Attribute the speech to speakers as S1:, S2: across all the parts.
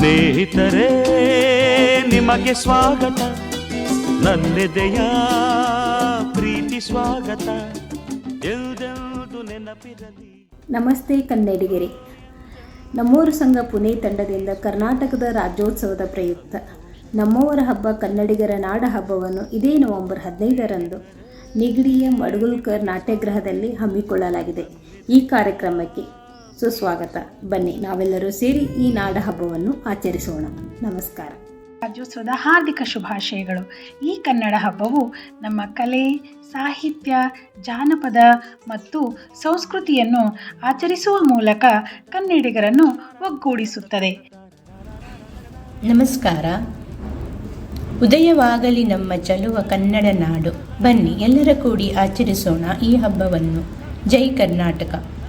S1: ಸ್ನೇಹಿತರೇ, ನಿಮಗೆ ಸ್ವಾಗತ. ನನ್ನೆದೆಯ ಪ್ರೀತಿ ಸ್ವಾಗತ. ನೆನಪಿರಲಿ.
S2: ನಮಸ್ತೆ ಕನ್ನಡಿಗೆರಿ. ನಮ್ಮೂರು ಸಂಘ ಪುಣೆ ತಂಡದಿಂದ ಕರ್ನಾಟಕದ ರಾಜ್ಯೋತ್ಸವದ ಪ್ರಯುಕ್ತ. ನಮ್ಮವರ ಹಬ್ಬ ಕನ್ನಡಿಗರ ನಾಡ ಹಬ್ಬವನ್ನು ಇದೇ ನವೆಂಬರ್ ಹದಿನೈದರಂದು ನಿಗಡಿಯ ಮಡಗುಲ್ಕರ್ ನಾಟ್ಯಗೃಹದಲ್ಲಿ ಹಮ್ಮಿಕೊಳ್ಳಲಾಗಿದೆ. ಈ ಕಾರ್ಯಕ್ರಮಕ್ಕೆ ಸುಸ್ವಾಗತ. ಬನ್ನಿ ನಾವೆಲ್ಲರೂ ಸೇರಿ ಈ ನಾಡ ಹಬ್ಬವನ್ನು ಆಚರಿಸೋಣ. ನಮಸ್ಕಾರ.
S3: ರಾಜ್ಯೋತ್ಸವದ ಹಾರ್ದಿಕ ಶುಭಾಶಯಗಳು. ಈ ಕನ್ನಡ ಹಬ್ಬವು ನಮ್ಮ ಕಲೆ ಸಾಹಿತ್ಯ ಜಾನಪದ ಮತ್ತು ಸಂಸ್ಕೃತಿಯನ್ನು ಆಚರಿಸುವ ಮೂಲಕ ಕನ್ನಡಿಗರನ್ನು ಒಗ್ಗೂಡಿಸುತ್ತದೆ.
S4: ನಮಸ್ಕಾರ. ಉದಯವಾಗಲಿ ನಮ್ಮ ಚಲುವ ಕನ್ನಡ ನಾಡು. ಬನ್ನಿ ಎಲ್ಲರ ಕೂಡಿ ಆಚರಿಸೋಣ ಈ ಹಬ್ಬವನ್ನು. ಜೈ ಕರ್ನಾಟಕ.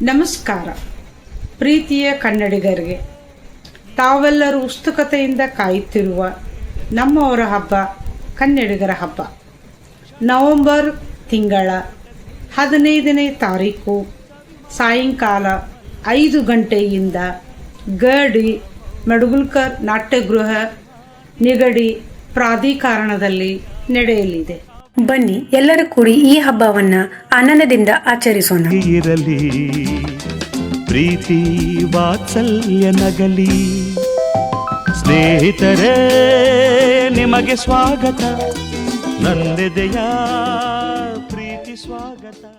S5: ನಮಸ್ಕಾರ. ಪ್ರೀತಿಯ ಕನ್ನಡಿಗರಿಗೆ, ತಾವೆಲ್ಲರೂ ಉತ್ಸುಕತೆಯಿಂದ ಕಾಯುತ್ತಿರುವ ನಮ್ಮವರ ಹಬ್ಬ ಕನ್ನಡಿಗರ ಹಬ್ಬ. ನವೆಂಬರ್ ತಿಂಗಳ ಹದಿನೈದನೇ ತಾರೀಕು ಸಾಯಂಕಾಲ ಐದು ಗಂಟೆಯಿಂದ ಗಡಿ ಮಡಗುಲ್ಕರ್ ನಾಟ್ಯಗೃಹ ನಿಗಡಿ ಪ್ರಾಧಿಕಾರಣದಲ್ಲಿ ನಡೆಯಲಿದೆ.
S6: ಬನ್ನಿ, ಎಲ್ಲರೂ ಕೂಡಿ ಈ ಹಬ್ಬವನ್ನ ಆನಂದದಿಂದ ಆಚರಿಸೋಣ.
S1: ಇರಲಿ ಪ್ರೀತಿ ವಾತ್ಸಲ್ಯ ನಗಲಿ. ಸ್ನೇಹಿತರೇ, ನಿಮಗೆ ಸ್ವಾಗತ. ನಂದೆದೆಯ ಪ್ರೀತಿ ಸ್ವಾಗತ.